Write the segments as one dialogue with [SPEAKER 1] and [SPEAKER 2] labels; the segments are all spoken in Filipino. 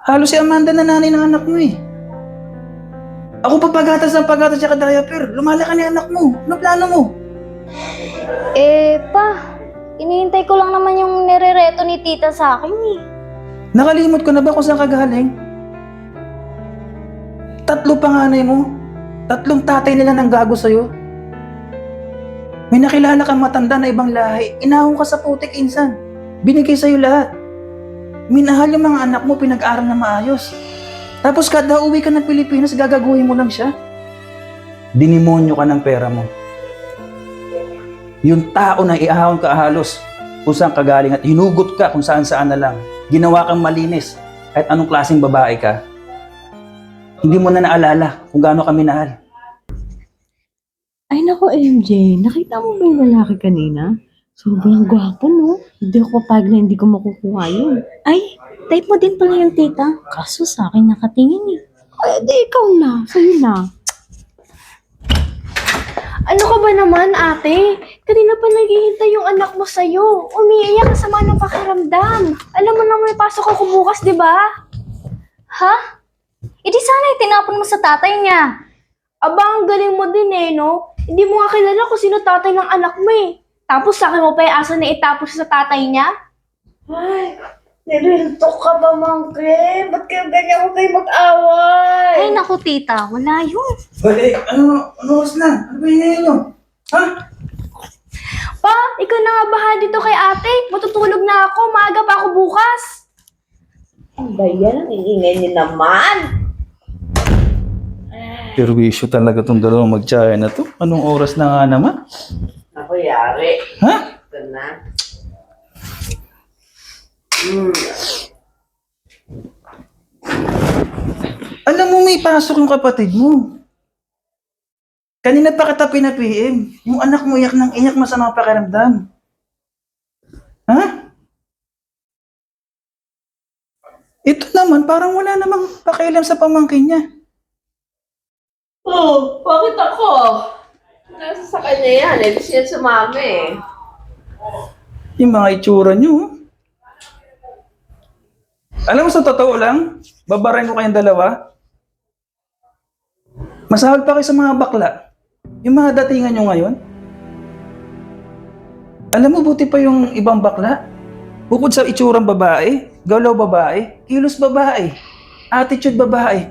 [SPEAKER 1] Halos si Amanda na nanay ng anak mo eh. Ako pa pagatas ng pagatas siya diaper. Lumalaki ni anak mo. Ano plano mo?
[SPEAKER 2] Eh, pa, inihintay ko lang naman yung nirereto ni tita sa akin eh.
[SPEAKER 1] Nakalimot ko na ba kung saan ka galing? Tatlo panganay mo. Tatlong tatay nila nang gago sa'yo. May nakilala kang matanda na ibang lahi. Inahon ka sa putik insan. Binigay sa'yo lahat. Minahal yung mga anak mo, pinag-aral na maayos. Tapos kada uwi ka ng Pilipinas, gagaguhin mo lang siya. Dinimonyo ka ng pera mo. Yung tao na iahon ka halos kung saan ka galing at hinugot ka kung saan saan na lang. Ginawa kang malinis kahit anong klaseng babae ka. Hindi mo na naalala kung gaano ka minahal.
[SPEAKER 3] Ay nako MJ, nakita mo ba yung lalaki kanina? Sobrang gwapo no? Hindi ako papayag na hindi ko makukuha yun. Ay, type mo din pala yung tita. Kaso sa akin nakatingin eh. Ay, di ikaw na. Sa'yo na.
[SPEAKER 4] Ano ka ba naman, ate? Kanina pa naghihintay yung anak mo sa'yo. Umiiyak sa sama ng pakiramdam. Alam mo naman may pasok ako bukas, di ba?
[SPEAKER 2] Ha? E di sana itinapon mo sa tatay niya.
[SPEAKER 4] Aba, ang galing mo din eh, no? Hindi mo nga kilala kung sino tatay ng anak mo eh. Tapos sa akin mo pa yung asa na itapos sa tatay niya? Ay, nilinto ka ba, Mangke? Ba't kayo ganyan ko kayo mag-away?
[SPEAKER 2] Ay, naku tita, wala yun.
[SPEAKER 1] Balik! Ano? Ano oras na? Ano ba yung nyo? Ha?
[SPEAKER 4] Pa, ikaw na nga bahala dito kay ate. Matutulog na ako. Maaga pa ako bukas.
[SPEAKER 5] Ano ba yan? Ang ingay niyo naman.
[SPEAKER 1] Perwisyo talaga itong dalawang magtsaya na to. Anong oras na nga naman?
[SPEAKER 5] Ako yari.
[SPEAKER 1] Ha?
[SPEAKER 5] Ito na. Hmm.
[SPEAKER 1] Alam mo may pasok yung kapatid mo. Kanina pa kita pina-PM. Yung anak mo iyak ng iyak masama pakiramdam. Ha? Ito naman, parang wala namang pakialam sa pamangkin niya.
[SPEAKER 5] Oh, bakit ako? Nasa sa kanya yan. Eh, gusto niya sumama eh.
[SPEAKER 1] Yung mga itsura niyo. oh. Alam mo sa totoo lang, babarayin ko kayong dalawa. Masahol pa kayo sa mga bakla. Yung mga datingan nyo ngayon. Alam mo, buti pa yung ibang bakla. Bukod sa itsurang babae, galaw babae, kilos babae, attitude babae.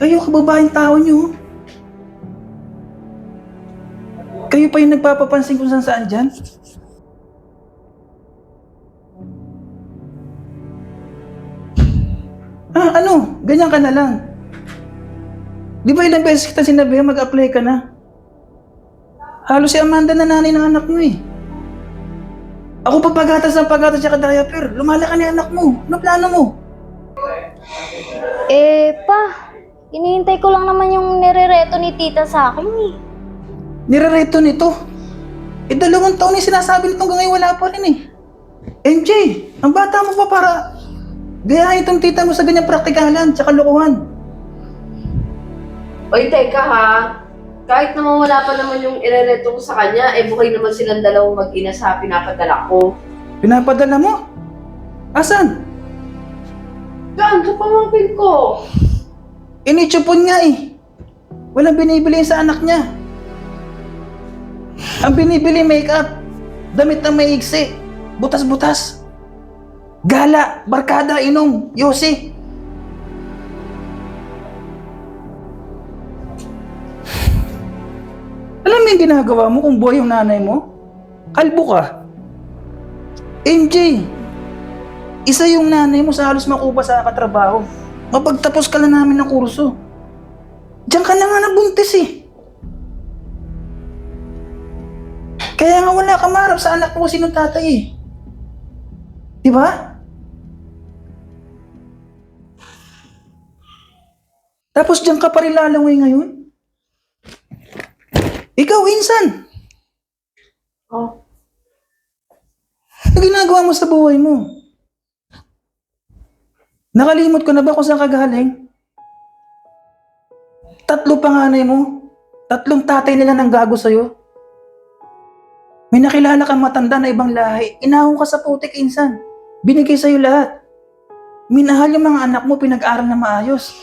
[SPEAKER 1] Kayo kababaeng tao nyo. Kayo pa yung nagpapapansin kung saan saan dyan. Ah, ano? Ganyan ka na lang. Di ba ilang beses kita sinabi mag-apply ka na? Halos si Amanda na nanay ng anak mo eh. Ako pa pagatas ng pagatas siya diaper. Lumalaki ni anak mo. Ano plano mo?
[SPEAKER 2] Eh, pa, inihintay ko lang naman yung nirereto ni tita sa akin eh.
[SPEAKER 1] Nirereto nito. Eh, dalawang taon yung sinasabi nito hanggang ngayon wala pa rin eh. MJ, ang bata mo pa para gayahin itong tita mo sa ganyang praktikalan tsaka lokohan.
[SPEAKER 5] Oy, teka ha. Kahit naman wala pa naman yung irereto ko sa kanya, eh bukay naman silang dalawang mag-ina sa pinapadala ko.
[SPEAKER 1] Pinapadala mo? Asan?
[SPEAKER 5] Diyan, sa pamangkin ko.
[SPEAKER 1] Initsupon nga eh. Walang binibili sa anak niya. Ang binibili make-up, damit na maigsi, butas-butas. Gala, barkada, inom, yosi. Alam mo yung ginagawa mo kung buhay yung nanay mo? Kalbo ka. MJ, isa yung nanay mo sa halos makupa sa katrabaho. Mapagtapos ka na namin ng kurso. Diyan ka na nga nabuntis eh. Kaya nga wala ka marap sa anak mo sinong tatay eh. Di ba? Tapos diyan ka pa rin lalangoy ngayon? Ikaw, insan!
[SPEAKER 5] Oh.
[SPEAKER 1] Ano ginagawa mo sa buhay mo? Nakalimot ko na ba kung saan ka galing? Tatlo panganay mo. Tatlong tatay nila nang gago sa'yo. May nakilala kang matanda na ibang lahi. Inahon ka sa putik insan. Binigay sa'yo lahat. minahal yung mga anak mo, pinag-aral na maayos.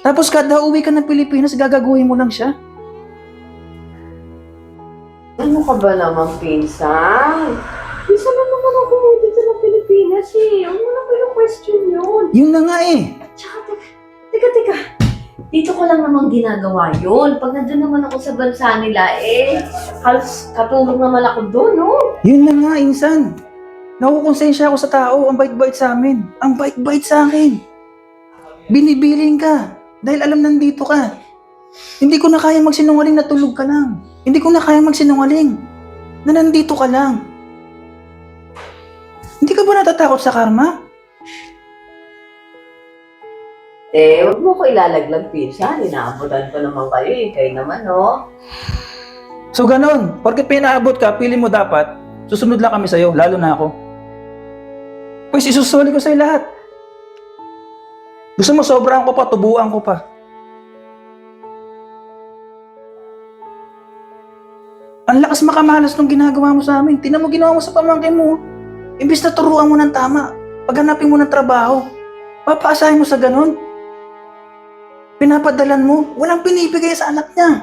[SPEAKER 1] Tapos kada uwi ka ng Pilipinas, gagaguhin mo lang siya.
[SPEAKER 5] Ano ka ba naman, pinsan? Pinsan na naman ako dito ng Pilipinas eh. Huwag mo na kayo question yun.
[SPEAKER 1] Yun na nga eh.
[SPEAKER 5] Tsaka, teka, teka, teka. Dito ko lang naman ginagawa yun. Pag nandun naman ako sa bansa nila, eh, halos katulong naman ako doon, no?
[SPEAKER 1] Yun na nga, insan. Nakukonsensya ako sa tao, ang bait-bait sa amin. Ang bait-bait sa akin. Binibiling ka. Dahil alam nandito ka. Hindi ko na kaya magsinungaling na tulog ka lang. Hindi ko na kaya magsinungaling na nandito ka lang. Hindi ka ba natatakot sa karma?
[SPEAKER 5] Eh, huwag mo ko ilalaglag, pinsan. Inaabutan ko naman kayo eh. Kayo naman, no?
[SPEAKER 1] So ganon, porket pinaabot ka, pili mo dapat, susunod lang kami sa'yo, lalo na ako. Pues isusuli ko sa'yo lahat. Gusto mo sobrang ko pa, tubuan ko pa. Ang lakas makamalas nung ginagawa mo sa amin. Tinan mo ginawa mo sa pamangkin mo. Imbis na turuan mo ng tama, paghanapin mo ng trabaho, papaasahin mo sa ganon. Pinapadalan mo, walang pinibigay sa anak niya.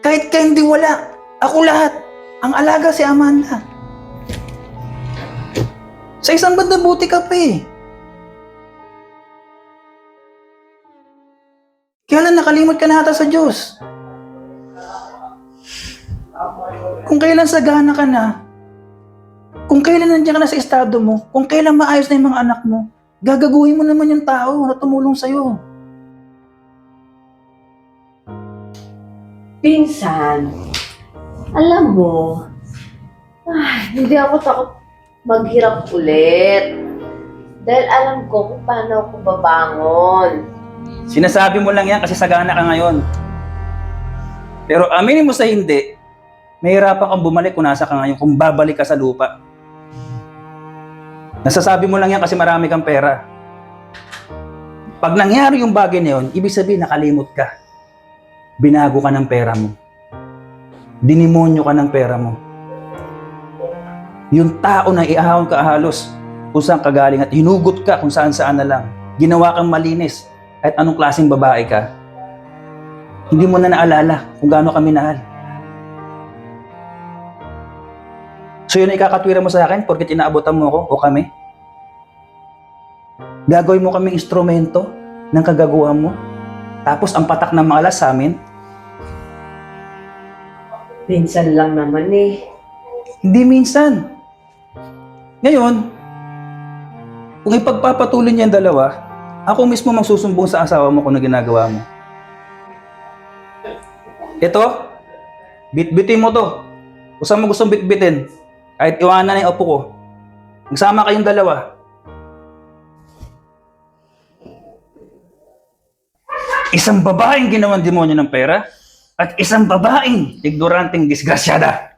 [SPEAKER 1] Kahit ka hindi wala, ako lahat. Ang alaga si Amanda. Sa isang banda buti ka pa eh. Kaya lang nakalimot ka na ata sa Diyos. Kung kailan sagana ka na, kung kailan nandiyan ka na sa estado mo, kung kailan maayos na yung mga anak mo, gagaguhin mo naman yung tao na tumulong sa'yo.
[SPEAKER 5] Pinsan, alam mo, ay, hindi ako takot maghirap ulit. Dahil alam ko kung paano ako babangon.
[SPEAKER 1] Sinasabi mo lang yan kasi sagana ka ngayon. Pero aminin mo sa hindi, mahirapan kang bumalik kung nasa ka ngayon, kung babalik ka sa lupa. Nasasabi mo lang yan kasi marami kang pera. Pag nangyari yung bagay na yun, ibig sabihin nakalimot ka. Binago ka ng pera mo. Dinimonyo ka ng pera mo. Yung tao na iahon ka halos kung saan ka at hinugot ka kung saan saan na lang. Ginawa kang malinis kahit anong klaseng babae ka. Hindi mo na naalala kung gaano ka minahal. So yun ang ikakatwira mo sa akin porkit inaabotan mo ako o kami? Gagawin mo kaming instrumento ng kagagawa mo? Tapos ang patak ng mga alas sa amin?
[SPEAKER 5] Pinsan lang naman eh.
[SPEAKER 1] Hindi minsan. Ngayon, kung ipagpapatuloy niya ang dalawa, ako mismo magsusumbong sa asawa mo kung ano ginagawa mo. Ito, bitbitin mo to. Kung saan mo gustong bitbitin, kahit iwanan na yung opo ko. Magsama kayong dalawa. Isang babaeng ginawang demonyo ng pera at isang babaeng ignoranteng disgrasyada.